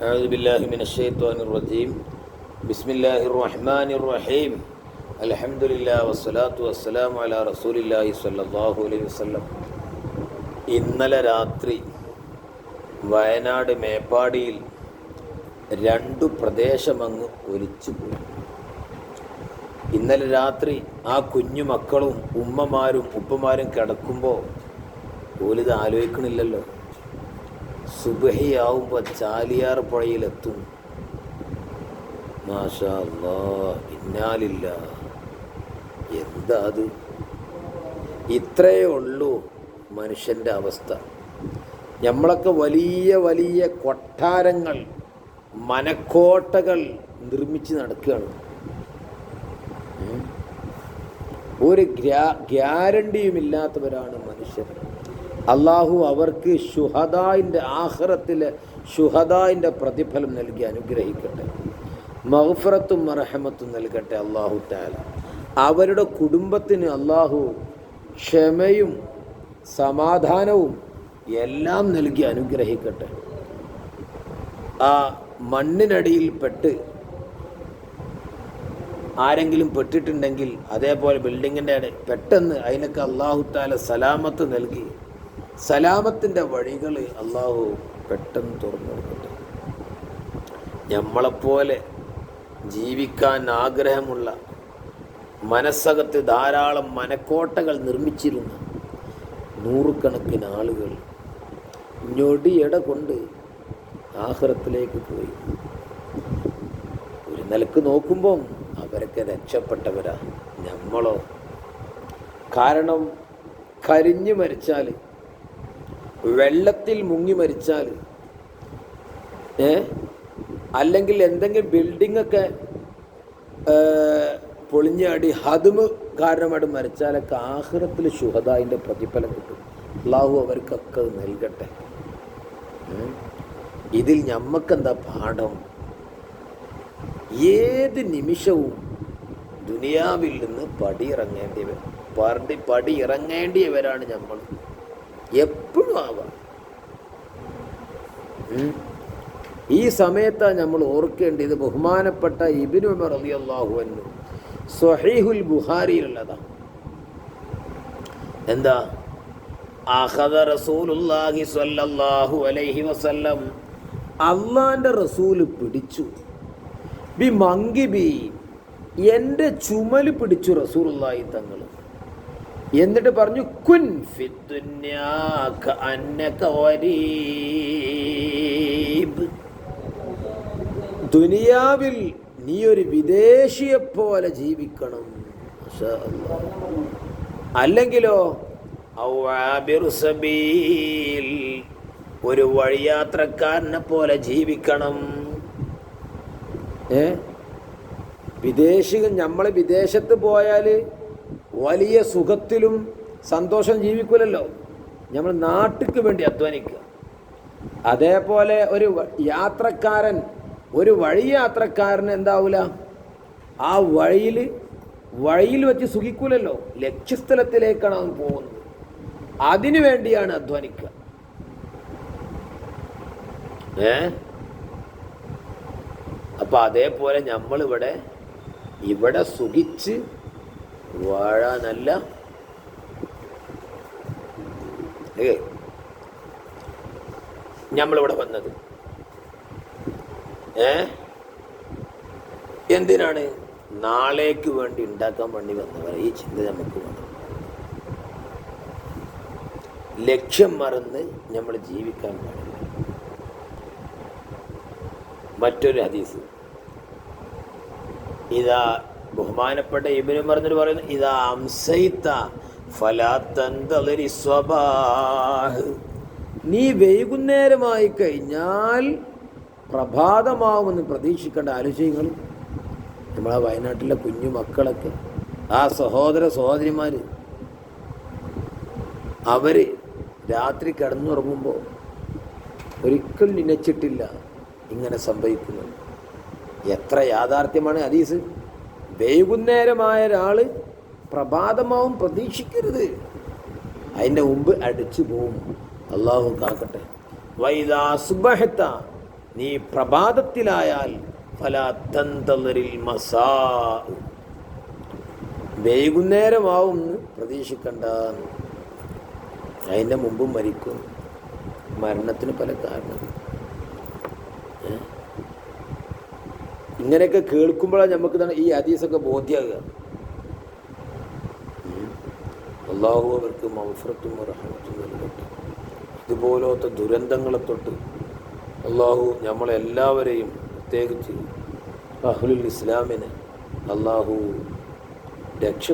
أعوذ بالله من الشيطان الرجيم بسم الله الرحمن الرحيم الحمد لله والصلاة والسلام على رسول الله صلى الله عليه وسلم ഇന്നലെ രാത്രി വയനാട് മേപ്പാടിയിൽ രണ്ടു പ്രദേശമങ്ങ് ഒലിച്ചുപോയി ഇന്നലെ രാത്രി ആ കുഞ്ഞു മക്കളും ഉമ്മമാരും ഉപ്പമാരും കിടക്കുമ്പോൾ ഓലിത് ആലോചിക്കണില്ലല്ലോ സുബഹിയാവുമ്പോൾ ചാലിയാർ പുഴയിലെത്തും. മാഷാ ഇന്നാലില്ല. എന്താ അത്? ഇത്രയേ ഉള്ളൂ മനുഷ്യന്റെ അവസ്ഥ. നമ്മളൊക്കെ വലിയ വലിയ കൊട്ടാരങ്ങൾ മനക്കോട്ടകൾ നിർമ്മിച്ച് നടക്കുകയാണ്. ഒരു ഗ്യാരണ്ടിയുമില്ലാത്തവരാണ് മനുഷ്യർ. അള്ളാഹു അവർക്ക് ഷുഹദായിന്റെ ആഹ്റത്തിലെ ഷുഹദായിന്റെ പ്രതിഫലം നൽകി അനുഗ്രഹിക്കട്ടെ. മഹഫറത്തും മറഹമത്തും നൽകട്ടെ അള്ളാഹു താല അവരുടെ കുടുംബത്തിന് അള്ളാഹു ക്ഷമയും സമാധാനവും എല്ലാം നൽകി അനുഗ്രഹിക്കട്ടെ. ആ മണ്ണിനടിയിൽപ്പെട്ട് ആരെങ്കിലും പെട്ടിട്ടുണ്ടെങ്കിൽ അതേപോലെ ബിൽഡിങ്ങിന്റെ പെട്ടെന്ന് അതിനൊക്കെ അള്ളാഹു താല സലാമത്ത് നൽകി സലാമത്തിന്റെ വഴികൾ അള്ളാഹു പെട്ടെന്ന് തുറന്നു കൊടുക്കട്ടെ. നമ്മളെപ്പോലെ ജീവിക്കാൻ ആഗ്രഹമുള്ള മനസ്സകത്ത് ധാരാളം മനക്കോട്ടകൾ നിർമ്മിച്ചിരുന്ന നൂറുകണക്കിന് ആളുകൾ ഞൊടിയട കൊണ്ട് ആഹ്റത്തിലേക്ക് പോയി. ഒരു നിലയ്ക്ക് നോക്കുമ്പം അവരൊക്കെ രക്ഷപ്പെട്ടവരാ. നമ്മളോ കാരണം കരിഞ്ഞു മരിച്ചാൽ വെള്ളത്തിൽ മുങ്ങി മരിച്ചാൽ ഏ? അല്ലെങ്കിൽ എന്തെങ്കിലും ബിൽഡിങ്ങൊക്കെ പൊളിഞ്ഞാടി ഹതുമ് കാരണമായിട്ട് മരിച്ചാലൊക്കെ ആഹ്റത്തിൽ ശുഹദായിന്റെ പ്രതിഫലം കിട്ടും. അള്ളാഹു അവർക്കൊക്കെ നൽകട്ടെ. ഇതിൽ ഞമ്മക്കെന്താ പാഠം? ഏത് നിമിഷവും ദുനിയാവിൽ നിന്ന് പടിയിറങ്ങേണ്ടിയവർ പടി പടിയിറങ്ങേണ്ടിയവരാണ് നമ്മൾ എപ്പോഴും ആവാം. ഈ സമയത്താണ് നമ്മൾ ഓർക്കേണ്ടത് ബഹുമാനപ്പെട്ട ഇബിനു ഉമർ അലി അള്ളാഹു അന്നു സ്വഹീഹുൽ ബുഹാരിയിലുള്ളതാണ് എന്താ? അഖദ റസൂലുള്ളാഹി സ്വല്ലല്ലാഹു അലൈഹി വസല്ലം അള്ളാന്റെ റസൂൽ പിടിച്ചു. ബി മങ്കി ബി എന്റെ ചുമൽ പിടിച്ചു റസൂലുള്ളാഹി തങ്ങൾ എന്നിട്ട് പറഞ്ഞു കുൻ ദുനിയാവിൽ നീ ഒരു വിദേശിയെ പോലെ ജീവിക്കണം. അല്ലെങ്കിലോ ഒരു വഴിയാത്രക്കാരനെ പോലെ ജീവിക്കണം. ഏ? വിദേശികൾ നമ്മൾ വിദേശത്ത് പോയാൽ വലിയ സുഖത്തിലും സന്തോഷം ജീവിക്കൂലല്ലോ. നമ്മൾ നാട്ടിക്ക് വേണ്ടി അധ്വാനിക്കുക. അതേപോലെ ഒരു യാത്രക്കാരൻ ഒരു വഴി യാത്രക്കാരൻ എന്താവൂല? ആ വഴിയിൽ വഴിയിൽ വെച്ച് സുഖിക്കൂലല്ലോ. ലക്ഷ്യസ്ഥലത്തിലേക്കാണ് അവൻ പോകുന്നത്. അതിനു വേണ്ടിയാണ് അധ്വാനിക്കുക. ഏ? അപ്പൊ അതേപോലെ നമ്മളിവിടെ ഇവിടെ സുഖിച്ച് വാഴാനല്ല നല്ല നമ്മളിവിടെ വന്നത്. ഏ? എന്തിനാണ് നാളേക്ക് വേണ്ടി ഉണ്ടാക്കാൻ വേണ്ടി വന്നവർ? ഈ ചിന്ത നമുക്ക് വേണം ലക്ഷ്യം മറന്ന് നമ്മൾ ജീവിക്കാൻ പാടില്ല. മറ്റൊരു ഹദീസ്. ഇതാ ബഹുമാനപ്പെട്ട ഇബിനും പറഞ്ഞിട്ട് പറയുന്നു ഇതാ അംസൈത്ത ഫലാത്തന്തളരി സ്വബാഹ്. നീ വൈകുന്നേരമായി കഴിഞ്ഞാൽ പ്രഭാതമാവുമെന്ന് പ്രതീക്ഷിക്കേണ്ട ആലോചനകൾ നമ്മളെ വയനാട്ടിലെ കുഞ്ഞു മക്കളൊക്കെ ആ സഹോദര സഹോദരിമാർ അവർ രാത്രി കിടന്നുറങ്ങുമ്പോൾ ഒരിക്കലും നിനച്ചിട്ടില്ല ഇങ്ങനെ സംഭവിക്കുന്നത്. എത്ര യാഥാർത്ഥ്യമാണ് ഹദീസ്? വൈകുന്നേരമായ ഒരാൾ പ്രഭാതമാവും പ്രതീക്ഷിക്കരുത്. അതിന്റെ മുമ്പ് അടിച്ചു പോവും. അള്ളാഹു കാക്കട്ടെ. വൈദാ സുബഹത്ത നീ പ്രഭാതത്തിലായാൽ ഫലാത്തന്തറിൽ മസാ വൈകുന്നേരമാവും പ്രതീക്ഷിക്കണ്ട. അതിന്റെ മുമ്പ് മരിക്കും. മരണത്തിന് പല കാരണം ഇങ്ങനെയൊക്കെ കേൾക്കുമ്പോഴാണ് നമുക്ക് ഇതാണ് ഈ ഹദീസൊക്കെ ബോധ്യമാകുക. അള്ളാഹു അവർക്ക് മൗഫറത്തും നൽകട്ടെ ഇതുപോലത്തെ ദുരന്തങ്ങളെ തൊട്ട് അള്ളാഹു നമ്മളെല്ലാവരെയും പ്രത്യേകിച്ച് അഹ്ലുൽ ഇസ്ലാമിനെ അള്ളാഹു രക്ഷപ്പെടും